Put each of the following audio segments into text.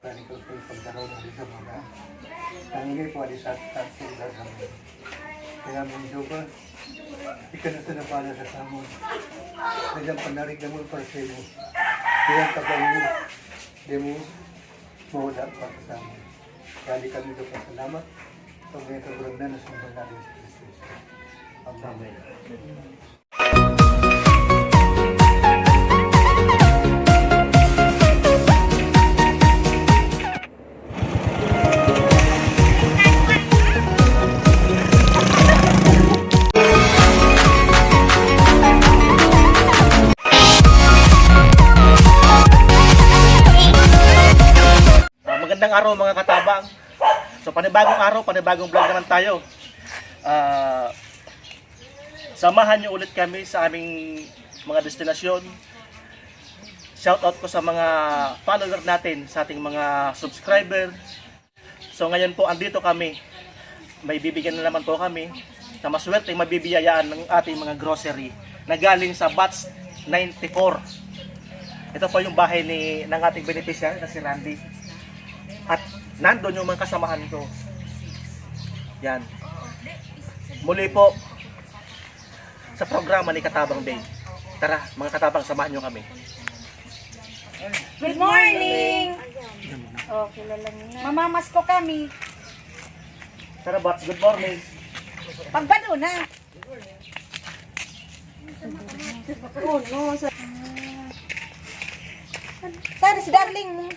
Tani ko po pagkaroon ng sa mga nangyay po di sa tatsong dagang. Kaya mong joba, ikan na na pala sa samon. Kaya panarig na mo para sa iyo. Kaya mo, di mo mawala pa sa samon. Kaya di kami doon salamat. Pag may kagulang na nasundan natin sa Kristo. Amen. Ah, panibagong araw, panibagong vlog naman tayo. Ah, samahan niyo ulit kami sa aming mga destinasyon. Shout out ko sa mga follower natin, sa ating mga subscriber. So ngayon po andito kami. May bibigyan na naman po kami na maswerte mabibiyayaan ng ating mga grocery na galing sa Bats 94. Ito po yung bahay ni ng ating beneficiary na si Randy. At nandun yung mga kasamahan ko. Yan. Muli po sa programa ni Katabang Day. Tara, mga katabang, samahan nyo kami. Good morning! Oh, kilala niyo na. Mamamas ko kami. Tara, Bats, good morning. Pagbado na. Oh, no. Sana si Darling mo.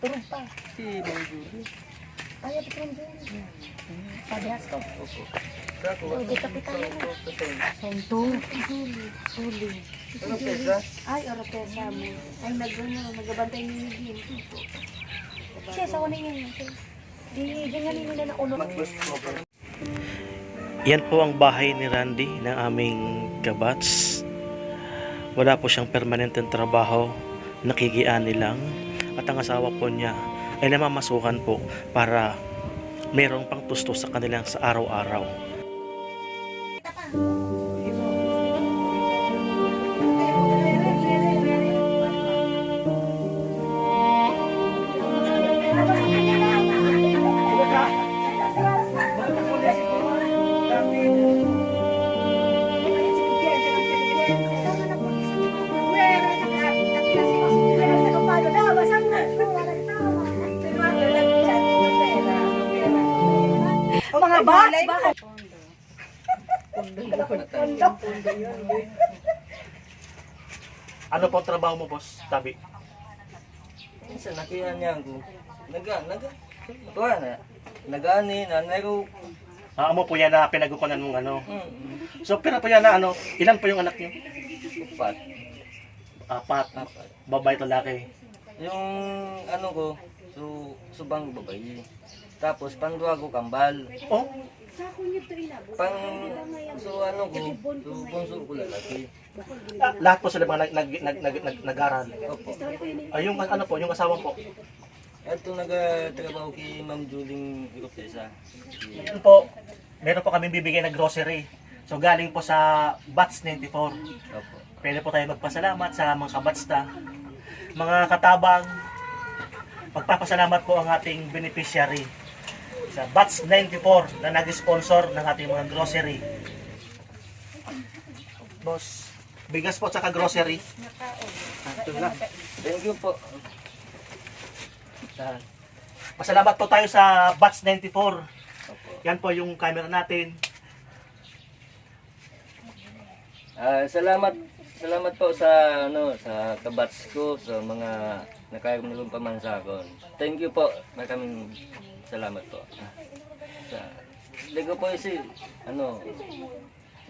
Turun pa. Si Bang Ayaw, pitron din. Padihas ko. Oh, di kapitan na. Sonto. Suli. Suli. Ay, oropesa mo. Ay, nagano, nagabantay ni Miguel. Siya, sa wana niya. Di, nga nila na ulo. Yan po ang bahay ni Randy ng aming kabats. Wala po siyang permanenteng trabaho, nakikiani lang. At ang asawa po niya ay namamasukan po para merong pang tusto sa kanilang sa araw-araw. Mga bakit? Ano po trabaho mo, boss? Tabi. Minsan nakihan niya ako. Naga, naga. Tuwa na. Nagani, nanay ko. Ah, amo po yan na pinagukunan mong ano. Hmm, So, pero po yan na ano, ilan po yung anak niyo? upat. Apat. Apat. Babae at lalaki. Yung ano ko, so, subang babae. Tapos, pandua ko kambal. Oh, Pang, so ano ko, so, bunso ko lalaki. ah, lahat po sila mga nag, nag, nag, nag, nag, nag-aral. Opo. Ay, yung ano po, yung asawa po. Ito nagatrabaho kay Ma'am Juling Irotesa. Yan po, meron po kami bibigay na grocery. So galing po sa Bats 94. Opo. Pwede po tayo magpasalamat sa mga kabatsta. Mga katabang, magpapasalamat po ang ating beneficiary sa Bats 94 na nag-sponsor ng ating mga grocery. Boss, bigas po at saka grocery. Ah, Ito lang. Thank you po. Pasalamat po tayo sa Bats 94. Opo. Yan po yung camera natin. Ah, salamat salamat po sa ano sa kabats ko sa mga nakayong pamansakon. Thank you po. Maraming salamat po. Sa Hindi po isi ano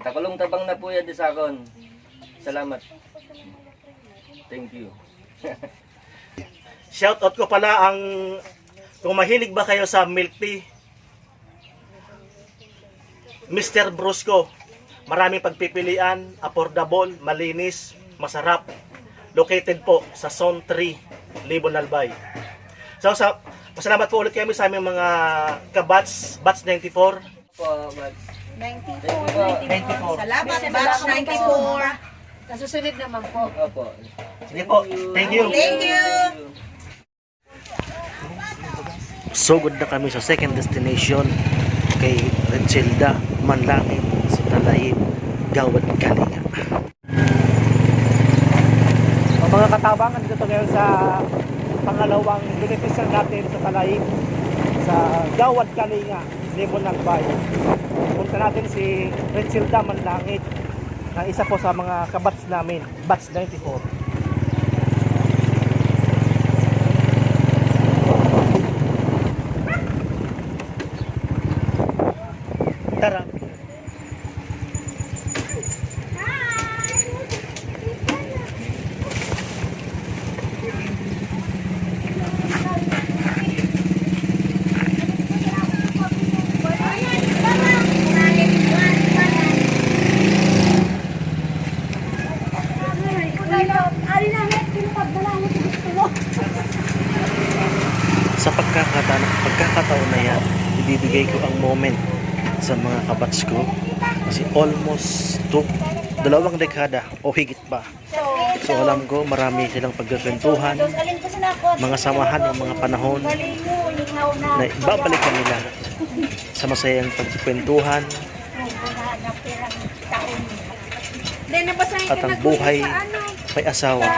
takulong tabang na po yan di sakon. Salamat. Thank you. Shoutout ko pala ang kung mahilig ba kayo sa milk tea Mr. Brusco Maraming pagpipilian, affordable, malinis, masarap. Located po sa Zone 3, Libon Albay. So, sa, pasalamat po ulit kami sa aming mga kabats, Bats 94. Po, but 94. 94. Salamat, batch 94. Nasusunod naman po. opo. Sige po, thank you. Thank you. Nagsugod na kami sa second destination kay Renzelda, Manlangit, sa Talayib, Gawad, Kalinga. mga katabangan dito ngayon sa pangalawang beneficial natin sa Talayib sa Gawad, Kalinga, Libon ng Bayo. Punta natin si Renzelda Manlangit na isa po sa mga kabats namin, batch 94. Tara. Sa pagkakataon, pagkakataon na yan, ibibigay ko ang moment sa mga kabats ko kasi almost to dalawang dekada o higit pa. So alam ko marami silang pagkakwentuhan, mga samahan ng mga panahon na babalikan nila sa masayang pagkikwentuhan at ang buhay may asawa.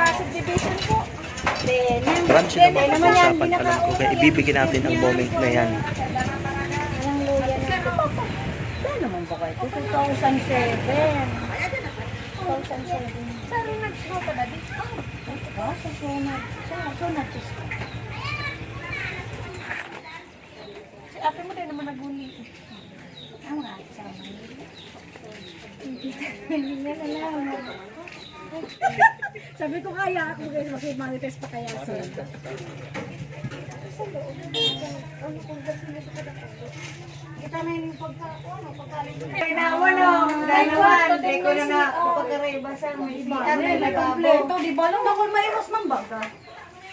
Marami silang mga pag-usapan alam ko kaya ibibigay natin ang moment na yan. naman ba kayo? 2007. 2007. Saan nag-show ka na dito? Ah, sa sunod. Sa sunod. Si ate mo din naman naguli. Mga ate sa mga Hindi na alam. Sabi ko kaya ako makimanites pa kaya siya. Kita na yung pagka, ano, pagkaling. Nawa no, dalawan, di ko na nga pagkariba sa mga isbitan na May kompleto, di ba? Lang ako maiwas mang baga.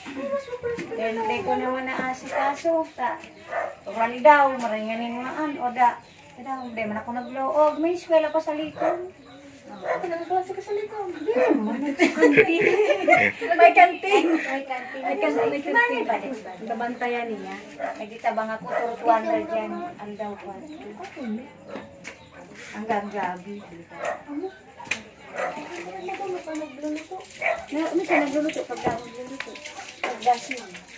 Hindi ko naman naasikaso. Ta, Turan daw, maringanin nga an, o da. Daw, hindi man ako nagloog. May eskwela pa sa likod. Ate, nagklase ka sa likod. May kantin. May kantin. May kantin. May kantin. Nabantayan niya. May ditabang ako, turo 200 yan. Ang daw pa. Hanggang gabi. Na, ano siya nagluluto pag daw nagluluto? Pag dasin.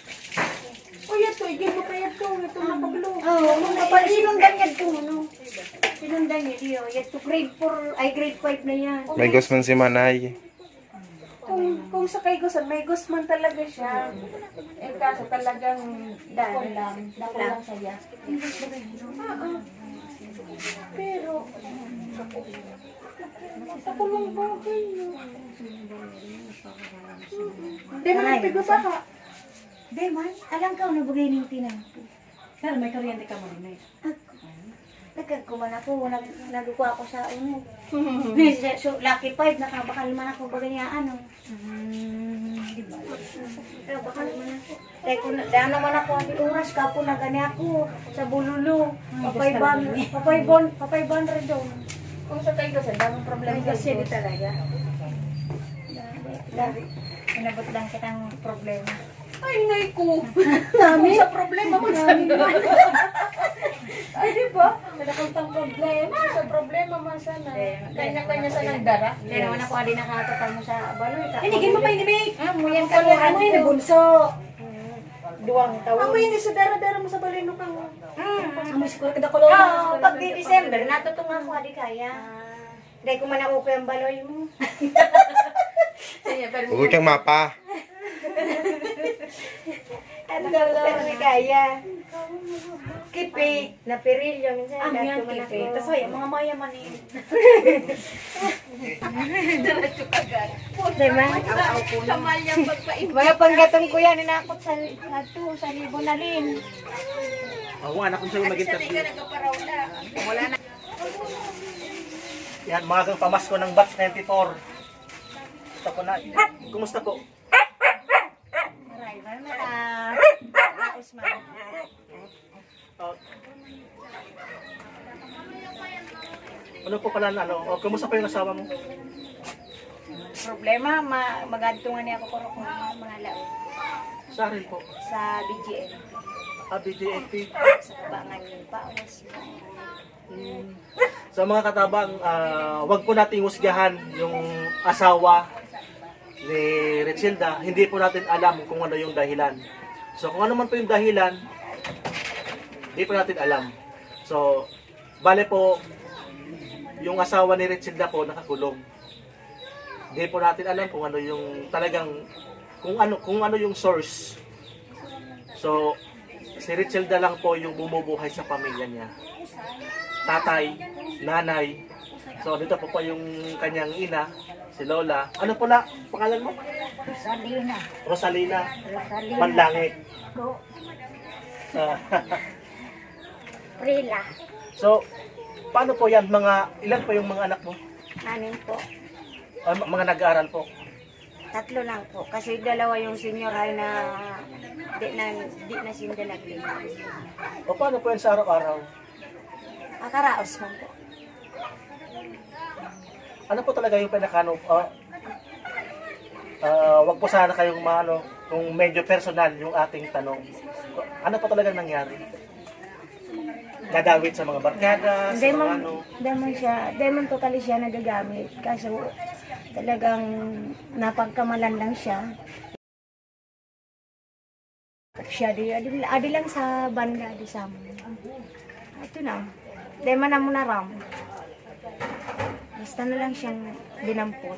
O yan to, igil mo kaya to. Ito nakablo. Oo, oh, kapag sinundan niya ito, no? Sinundan. Yan to grade 4, ay grade 5 na yan. May gusto man si Manay. Kung, kung sa kay Gusman, may Gusman talaga siya. Eh kaso talagang dako lang. Dako lang siya. Oo. Pero, sa kulong ba kayo? Hindi mo Aray, nagpigo pa ka. Di man, alam ka, nabugay ng tinan. Pero may kuryente ka mo rin. Nagkag ko man ako, nag, nagkuha ako sa ano. so, lucky 5, nakabakal man ako bagay niya, ano. Di ba? Pero bakal man ako. Kaya kung daan naman ako, ang oras ka po na gani ako sa bululu. Papay ban, papay bon, papay ban rin doon. Kung sa kay Gusman, daming problema kasi di talaga. Dahil, inabot lang kitang problema. Ay, ngay ko. Dami. Sa problema mo sana. Ay, di ba? Kadakantang problema. Sa problema man sana. Kanya-kanya sa nagdara. Hindi naman ako adi nakakapal mo sa baloy. Inigin mo pa inimig. Ah, muyan ka mo. Ano yun, bunso. Duwang taon. Amoy ni sa dara-dara mo sa balino ka mo. Mm. Amoy siguro kada kulo. Oo, pag di December, natutungan ko adi kaya. Hindi ko man ako yung baloy mo. Huwag kang mapa. Ano pero di kaya. Kipi, na perilyo. Minsan, Ang dati yan, man kipi. ako. Tapos ay, mga mayaman eh. Diba? Mga panggatong ko yan, inakot sa, ato, sa libo na lin. Ako nga, kung sa'yo mag-interview. Yan, mga kang pamasko ng batch 94. Ito po na. Kumusta po? Aray, ah, Usman. Uh, ano po pala ano? O, kumusta pa yung asawa mo? Problema, ma magadtungan niya ako kuro kung mga lao Sa rin po. sa BGN. Ah, BTFP. Sa kabangan yung pawas. Sa mga katabang, ah, wag po nating husgahan yung asawa ni Richilda. Hindi po natin alam kung ano yung dahilan. So kung ano man po yung dahilan, hindi po natin alam. So, bale po, yung asawa ni Richilda po nakakulong. Hindi po natin alam kung ano yung talagang kung ano kung ano yung source. So, si Richelda lang po yung bumubuhay sa pamilya niya tatay, nanay. So dito po po yung kanyang ina, si Lola. Ano po na pangalan mo? Salina. Rosalina Rosalina. Manlangit. Ko. Ah, Prila. so paano po yan mga ilan po yung mga anak mo? Anin po. Ah, m- mga nag-aaral po. Tatlo lang po. Kasi dalawa yung senior high na di na, di na sinda naglinis. O paano po yan sa araw-araw? Akaraos man po. Ano po talaga yung pinakano? ah ah, wag po sana kayong maano kung medyo personal yung ating tanong. Ano po talaga nangyari? Nadawit sa mga barkada, sa mga ano? man siya, man totally siya nagagamit. Kaso talagang napagkamalan lang siya. Siya, di, adi, adi lang sa banda, di sa amin. Ito na. Man na muna ram. Basta na lang siyang dinampot.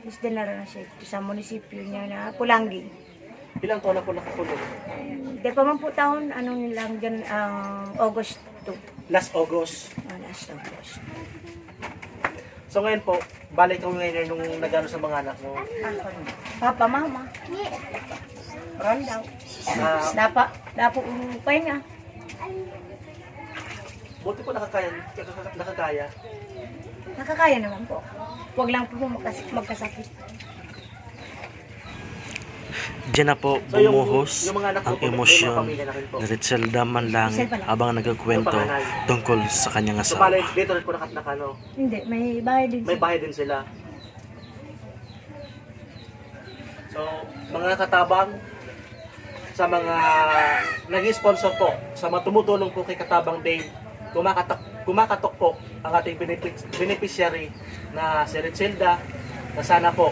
Tapos dinara na siya sa munisipyo niya na Pulangi. Ilang taon na po nakakulong? Hindi pa man po taon, ano lang dyan, ang August 2. Last August. Ah, last August. So ngayon po, balik ko ngayon nung nagano sa mga anak mo. Papa, mama. Ron daw. Ah, Dapa, dapo umupay nga. buti po nakakaya, nakaka- nakakaya. Nakakaya naman po. Huwag lang po magkas magkasakit. Diyan na po bumuhos ang emosyon ni Ritzelda Manlangit habang nagkakwento tungkol sa kanyang So asawa. dito rin po nakat nakano. Hindi, may bahay din May siya. bahay din sila. So, mga katabang, sa mga naging sponsor po, sa mga tumutulong po kay Katabang Dave, kumakatok, kumakatok po ang ating benefic- beneficiary na si Richelda, na sana po,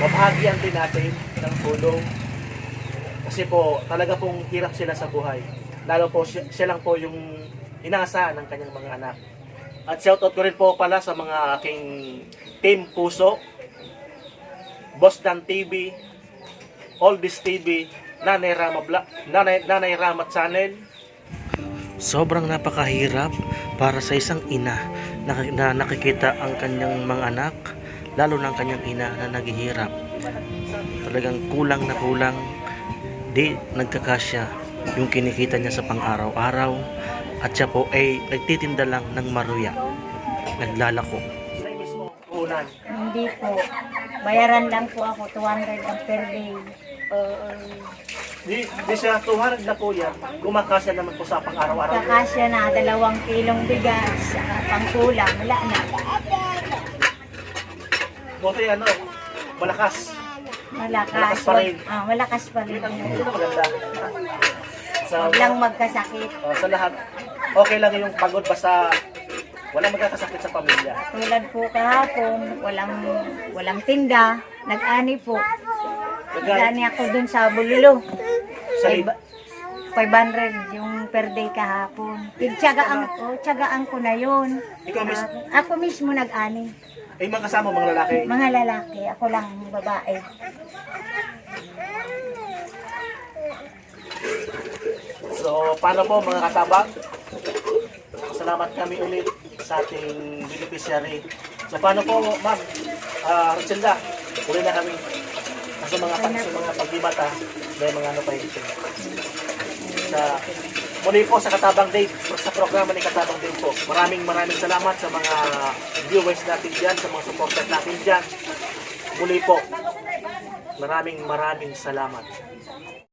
mabahagyan din natin ng tulong. Kasi po, talaga pong hirap sila sa buhay. Lalo po, siya, lang po yung inaasahan ng kanyang mga anak. At shoutout ko rin po pala sa mga aking team puso, Boss Dan TV, Oldies TV, Nanay Rama, Bla- Nanay, Nanay Rama Channel, Sobrang napakahirap para sa isang ina na, na nakikita ang kanyang mga anak, lalo ng kanyang ina na naghihirap. Talagang kulang na kulang, di nagkakasya yung kinikita niya sa pang-araw-araw at siya po ay nagtitinda lang ng maruya, naglalako. Hindi po. Bayaran lang po ako 200 ang per day. Di, di siya 200 na po yan, kumakasya naman po sa pang-araw-araw. Kakasya na dalawang kilong bigas, pangkulang, wala na. Buti ano, malakas. Malakas. Malakas pa rin. Ah, malakas pa rin. Maganda. Sa, Huwag lang magkasakit. oh, sa lahat, okay lang yung pagod basta walang magkakasakit sa pamilya. Tulad po kahapon, walang walang tinda, nag-ani po. Nag- Nag-ani ako dun sa Bulilo. Sa lib- 500 yung per day kahapon. Tsagaan ko, tsagaan ko na yun. Ikaw miss, Ah, ako mismo nag-ani. Ay mga kasama mga lalaki. Mga lalaki, ako lang babae. So, paano po mga katabang? Salamat kami ulit sa ating beneficiary. So, paano po, ma'am? Ah, Rosilda, uli na kami. Sa mga sa mga pagbibata, may mga ano pa yun. Sa, muli po sa Katabang Dave, sa programa ni Katabang Dave po. Maraming maraming salamat sa mga viewers natin dyan, sa mga supporters natin dyan. Muli po, maraming maraming salamat.